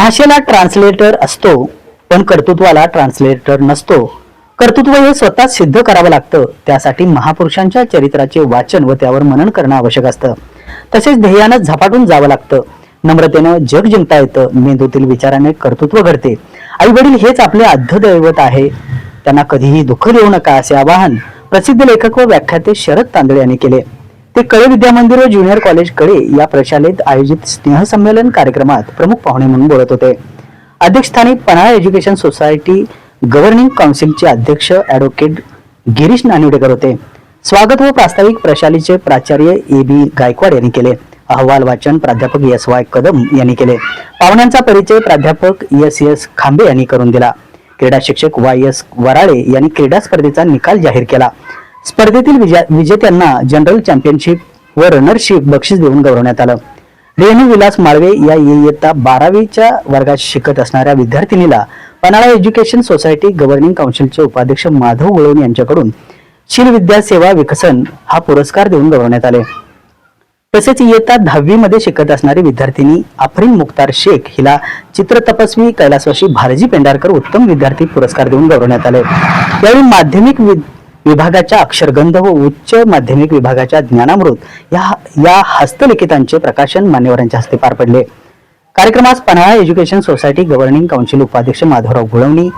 भाषेला ट्रान्सलेटर असतो पण कर्तृत्वाला ट्रान्सलेटर नसतो. कर्तृत्व हे स्वतः सिद्ध करावं लागतं. त्यासाठी महापुरुषांच्या चरित्राचे वाचन व त्यावर मनन करणं आवश्यक असतं. तसेच ध्येयानं झपाटून जावं लागतं. नम्रतेनं जग जिंकता येतं. मेंदूतील विचाराने कर्तृत्व घडते. आई वडील हेच आपले आद्य दैवत आहे. त्यांना कधीही दुःख देऊ नका असे आवाहन प्रसिद्ध लेखक व व्याख्याते शरद तांदळे यांनी केले. ते कळे विद्या मंदिर व ज्युनियर कॉलेजकडे या प्रशालेत आयोजित स्नेहसंमेलन कार्यक्रमात प्रमुख पाहुणे म्हणून बोलत होते. अध्यक्षस्थानी पन्हाळा एज्युकेशन सोसायटी गव्हर्निंग काउन्सिलचे अध्यक्ष ऍडव्होकेट गिरीश नानिवडेकर होते. स्वागत व प्रास्ताविक प्रशालेचे प्राचार्य ए बी गायकवाड यांनी केले. अहवाल वाचन प्राध्यापक एस वाय कदम यांनी केले. पाहुण्यांचा परिचय प्राध्यापक एस एस खांबे यांनी करून दिला. क्रीडा शिक्षक वाय एस वराळे यांनी क्रीडा स्पर्धेचा निकाल जाहीर केला. स्पर्धेतील विजेत्यांना जनरल चॅम्पियनशिप व रनरशिप बक्षीस देऊन गौरवण्यात आलं. रेणू विलास माळवे या इयत्ता बारावीच्या वर्गात शिकत असणाऱ्या विद्यार्थिनीला पन्हाळा एज्युकेशन सोसायटी गव्हर्निंग काउन्सिलचे उपाध्यक्ष माधव गुळवून यांच्याकडून शील विद्या सेवा विकसन हा पुरस्कार देऊन गौरवण्यात आले. तसेच इयत्ता दहावी मध्ये शिकत असणारी विद्यार्थिनी आफरीन मुक्तार शेख हिला चित्र तपस्वी कैलासवाशी भालजी पेंढारकर उत्तम विद्यार्थी पुरस्कार देऊन गौरवण्यात आले. यावेळी माध्यमिक वि- विभागाच्या अक्षरगंध व उच्च माध्यमिक विभागाच्या ज्ञानामृत या या हस्तलिखितांचे प्रकाशन मान्यवरांच्या हस्ते पार पडले. कार्यक्रमास Panhala education society governing council उपाध्यक्ष माधवराव गुळवणी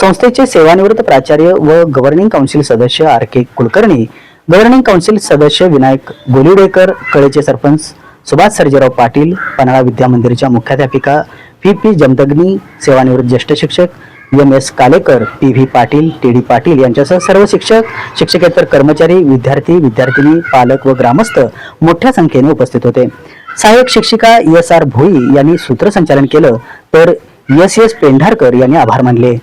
संस्थेचे सेवानिवृत्त प्राचार्य व गव्हर्निंग काउन्सिल सदस्य R K Kulkarni governing council सदस्य विनायक गोलिडेकर कळेचे सरपंच सुभाष सर्जेराव पाटील पन्हाळा विद्या मंदिरच्या मुख्याध्यापिका पी पी जमदग्नी सेवानिवृत्त ज्येष्ठ शिक्षक M S Kalekar P V Patil T D Patil यांच्यासह सर्व शिक्षक शिक्षकेतर कर्मचारी विद्यार्थी विद्यार्थिनी पालक व ग्रामस्थ मोठ्या संख्येने उपस्थित होते. सहाय्यक शिक्षिका एस आर भोई यांनी सूत्रसंचालन केलं तर एस एस पेंढारकर यांनी आभार मानले.